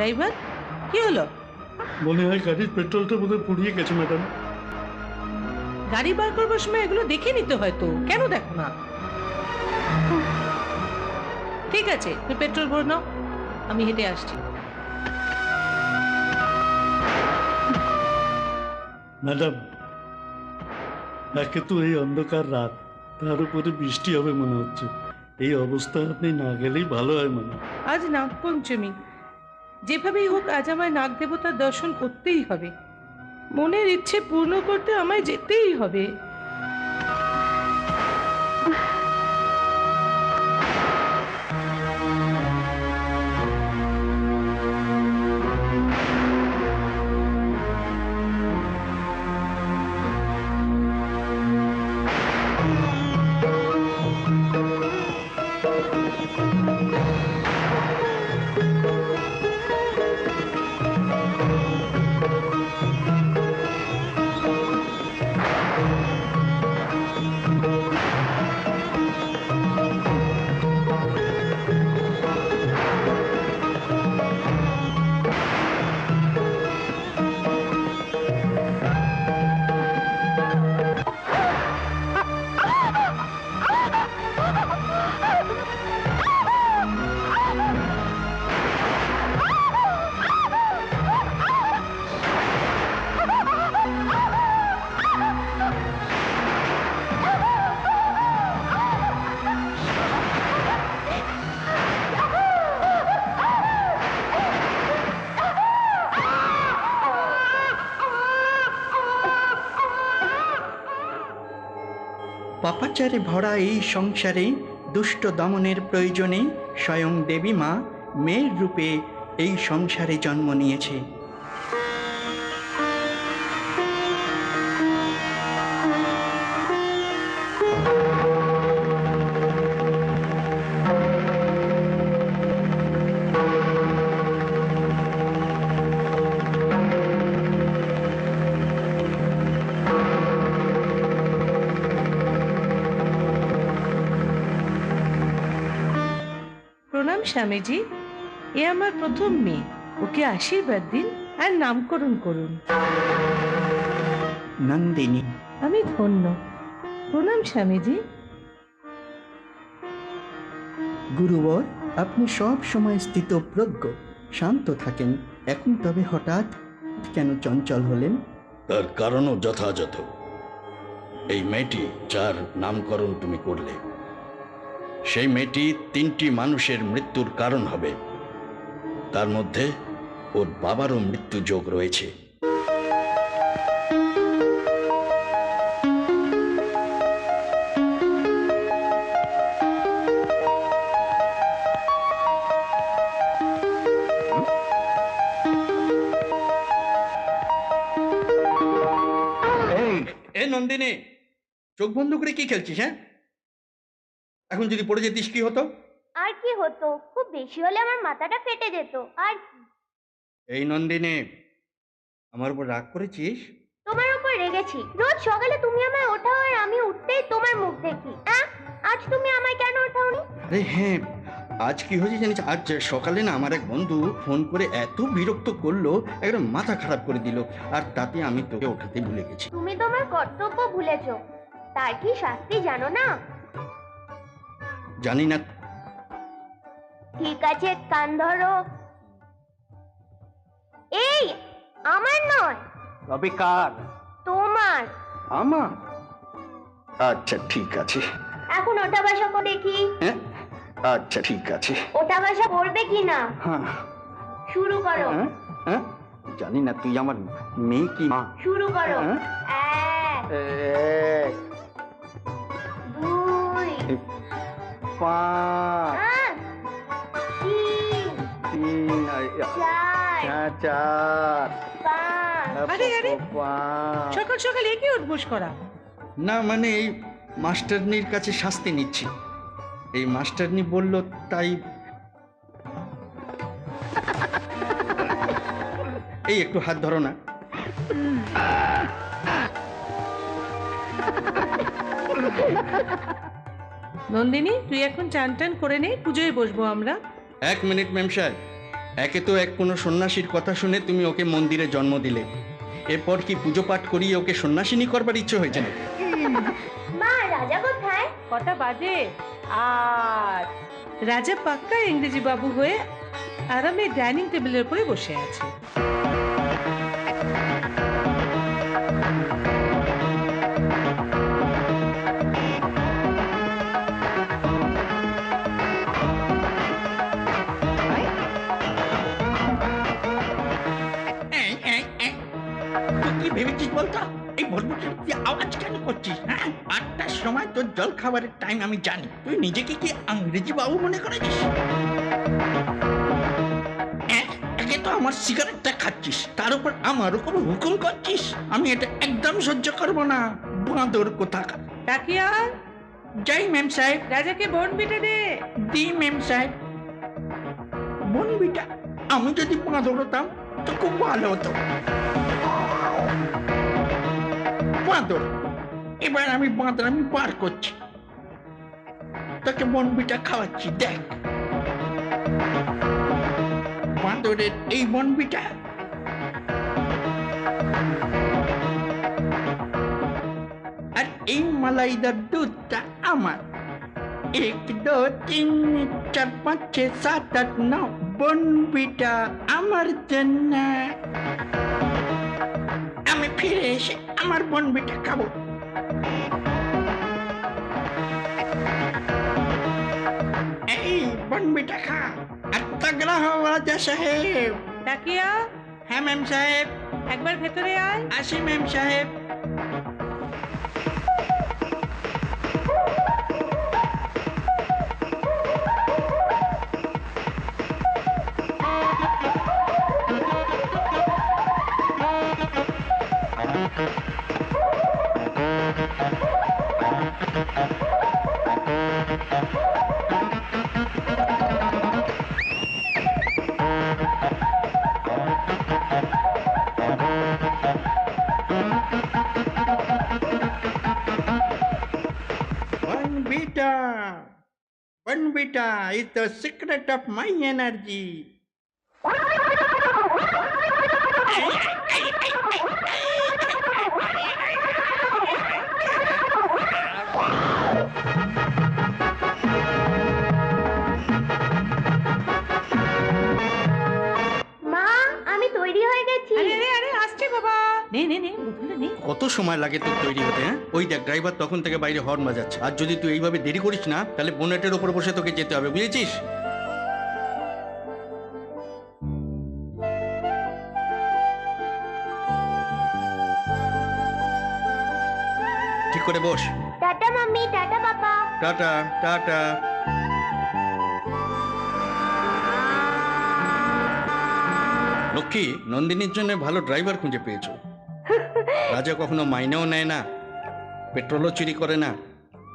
Driver? কি হলো? মনে হয় গাড়ির পেট্রোলটা বোধহয় পুড়িয়ে গেছে ম্যাডাম। গাড়ি বার করবার সময় এগুলো দেখে নিতে হয়তো কেন দেখো না? ঠিক আছে তুমি পেট্রোল ভর নাও। আমি হেঁটে আসছি। ম্যাডাম একে তো এই অন্ধকার রাত। তার উপরে বৃষ্টি হবে মনে হচ্ছে। এই অবস্থা আপনি না গেলেই ভালো হয় মনে। আজ নাগ পঞ্চমী যেভাবেই হোক আজ আমার নাগ দেবতার দর্শন করতেই হবে। মনের ইচ্ছে পূর্ণ করতে আমায় যেতেই হবে। পাপাচারে ভরা এই সংসারে দুষ্ট দমনের প্রয়োজনে স্বয়ং দেবী মা মেয়ের রূপে এই সংসারে জন্ম নিয়েছে। স্বামীজি এ আমার প্রথম মেয়ে। ওকে আশীর্বাদ দিন আর নামকরণ করুন। নন্দিনী। আমি ধন্য। প্রণাম স্বামীজি। গুরুবর আপনি সব সময় স্থিতপ্রজ্ঞ। শান্ত থাকেন। এখন তবে হঠাৎ কেন চঞ্চল হলেন? তার কারণও যথাযথ। এই মেয়েটি যার নামকরণ তুমি করলে সেই মেয়েটি তিনটি মানুষের মৃত্যুর কারণ হবে। তার মধ্যে ওর বাবারও মৃত্যু যোগ রয়েছে। এ নন্দিনী চোখ বন্ধ করে কি খেলছিস হ্যাঁ? এখন যদি পড়ে যেতিস কি হতো? আর কি হতো? খুব বেশি হলে আমার মাথাটা ফেটে যেত আর কি? এই নন্দিনী আমার উপর রাগ করেছিস? তোমার উপর রেগেছি। রোজ সকালে তুমি আমায় ওঠাও আর আমি উঠতেই তোমার মুখ দেখি। আহ? আজ তুমি আমায় কেন ওঠাওনি? আরে হ্যাঁ আজ কি হয়েছে জানিস? আজ সকালে না আমার এক বন্ধু ফোন করে এত বিরক্ত করল একদম মাথা খারাপ করে দিল আর তাতে আমি তোকে ওঠাতে ভুলে গেছি। তুমি তোমার কর্তব্য ভুলেছো। তার কি শাস্তি জানো না? জানি না। ঠিক আছে কান ধরো। এই আমার নয়। তবে কার? তোমার। আমার? আচ্ছা ঠিক আছে। এখন ওঠা বসা করে দেখি হ্যাঁ? আচ্ছা ঠিক আছে। ওঠা বসা করবে কি না? হ্যাঁ। শুরু করো। হ্যাঁ? জানি না তুই আমার মেয়ে কি মা? শুরু করো। হ্যাঁ? এক এক দুই পাঁচ তিন হ্যাঁ চার। আরে, আরে। সকাল সকাল এ কি উঠবোস করা। না মানে এই মাস্টারনির কাছে শাস্তি নিচ্ছি। এই মাস্টারনি বলল তাই এই একটু হাত ধরো না। নন্দিনী তুই এখন চান টান করে নে পুজোয় বসবো আমরা। এক মিনিট ম্যাম সাহেব একে তো এক কোনো সন্ন্যাসীর কথা শুনে তুমি ওকে মন্দিরে জন্ম দিলে। এরপর কি পুজো পাঠ করিয়ে ওকে সন্ন্যাসিনী করবার ইচ্ছে হয়েছে না মা রাজা কোথায়? কটা বাজে? আর রাজা পাক্কা ইংরেজি বাবু হয়ে আরামে ডাইনিং টেবিলের উপরে বসে আছে। বলতো? এই তুই আওয়াজ কেন করছিস হ্যাঁ? আটটার সময় তোর জল খাবারের টাইম আমি জানি। তুই নিজেকে কি ইংরেজি বাবু মনে করেছিস? একে তো আমার সিগারেটটা খাচ্ছিস। তার উপর আমার উপর হুকুম করছিস? আমি এটা একদম সহ্য করব না। বাঁদর কোথাকার? তাকিয়া যাই ম্যাম সাহেব। রাজাকে বোন বিটে দে। দি ম্যাম সাহেব। বনবিটা আমি যদি বাঁদর হতাম তো খুব ভালো হতো। বাঁদর। এবার আমি বাঁদর, আমি বার করছি। তোকে বনবিটা খাওয়াচ্ছি, দেখ। বাঁদরের এই বনবিটা আর এই মালাইদার দুধটা আমার। এক, দো, তিন, চার, পাঁচ, ছয়, সাত, আট, নয় বনবিটা আমার জন্য। ফিরে এসে আমার বনবিটা খাব। এই বনবিটা খা। আর তাগড়া হওয়া রাজা সাহেব। ডাকিয়া হ্যাঁ ম্যাম সাহেব। একবার ভেতরে আয়। আসি ম্যাম সাহেব। Bonvita is the secret of my energy. নে নে নে নে। কত সময় লাগে তোর তৈরি হতে হ্যাঁ? ওই দেখ ড্রাইভার তখন থেকে বাইরে হর্ন বাজাচ্ছে। আর যদি তুই এইভাবে দেরি করিস না তাহলে বোনেটের ওপর বসে তোকে যেতে হবে বুঝেছিস? ঠিক করে বস। Tata mummy tata papa. Tata tata. Lakshmi নন্দিনীর জন্য ভালো ড্রাইভার খুঁজে পেয়েছ। রাজা কখনো মাইনেও নেয় না পেট্রোলও চুরি করে না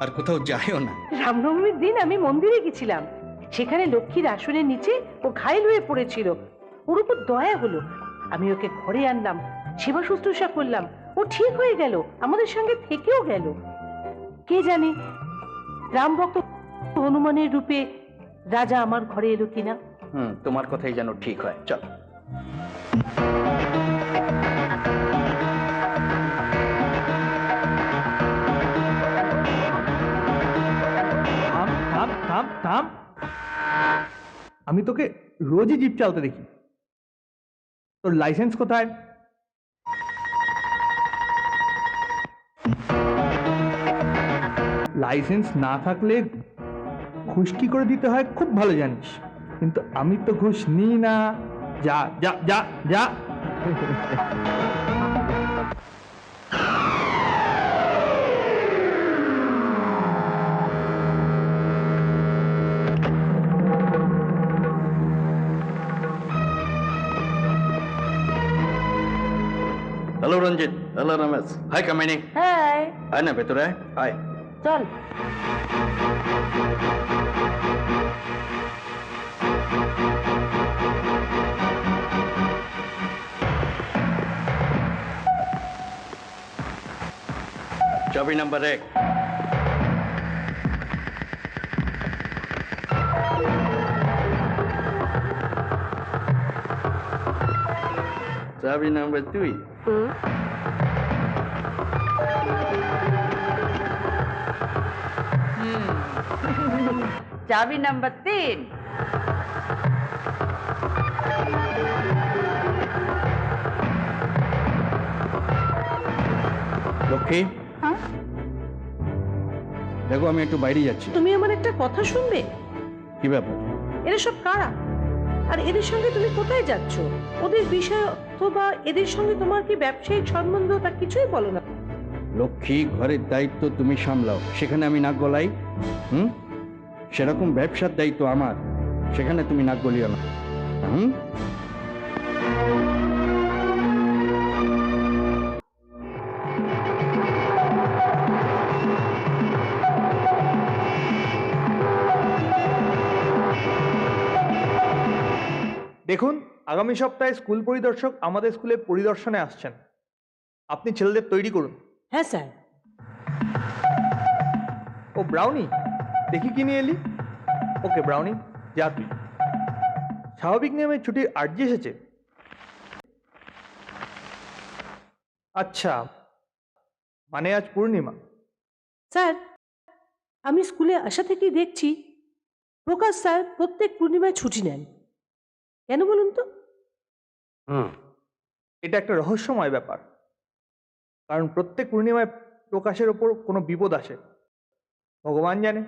আর কোথাও যায়ও না। রামনবমীর দিন আমি মন্দিরে গেছিলাম। সেখানে লক্ষ্মীর আসনের নিচে ও ঘায়ল হয়ে পড়েছিল। ওর উপর দয়া হলো। আমি ওকে ঘরে আনলাম সেবা শুশ্রূষা করলাম। ও ঠিক হয়ে গেল আমাদের সঙ্গে থেকেও গেল। কে জানে রামভক্ত হনুমানের রূপে রাজা আমার ঘরে এলো কিনা? হুম তোমার কথাই যেন ঠিক হয়। চল। আমি তোকে রোজই জিপ চালাতে দেখি। তোর লাইসেন্স কোথায়? লাইসেন্স না থাকলে ঘুষ কি করে দিতে হয়, খুব ভালো জানিস। কিন্তু আমি তো ঘুষ নিই না। যা যা যা যা। Hello Ranjit hello Ramesh hi Kamini হ্যাঁ আয় না ভেতরে আয় আয় চল চাবি নাম্বার এক চাবি চাবি নাম্বার তিন লক্ষ্মী? হ্যাঁ? দেখো আমি একটু বাইরে যাচ্ছি। তুমি আমার একটা কথা শুনবে? কি ব্যাপার? এরা সব কারা? আর এদের সঙ্গে তুমি কোথায় যাচ্ছ? ওদের বিষয় অথবা এদের সঙ্গে তোমার কি ব্যবসায়িক সম্বন্ধ তা কিছুই বলো না? লক্ষ্মী ঘরের দায়িত্ব তুমি সামলাও। সেখানে আমি নাক গলাই। হুম? সেরকম ব্যবসার দায়িত্ব আমার। সেখানে তুমি নাক গলিও না। হুম? দেখুন আগামী সপ্তাহে স্কুল পরিদর্শক আমাদের স্কুলে পরিদর্শনে আসছেন। আপনি ছেলেদের তৈরি করুন। হ্যাঁ স্যার। ও ব্রাউনি দেখি কি নিয়ে এলি? ওকে ব্রাউনি যা তুই। স্বাভাবিক নিয়মে ছুটির আর্জি এসেছে। আচ্ছা মানে আজ পূর্ণিমা। স্যার আমি স্কুলে আসা থেকেই দেখছি প্রকাশ স্যার প্রত্যেক পূর্ণিমায় ছুটি নেন। কেন বলুন তো? এটা একটা রহস্যময় ব্যাপার। কারণ প্রত্যেক পূর্ণিমায় প্রকাশের ওপর কোনো বিপদ আসে ভগবান জানে।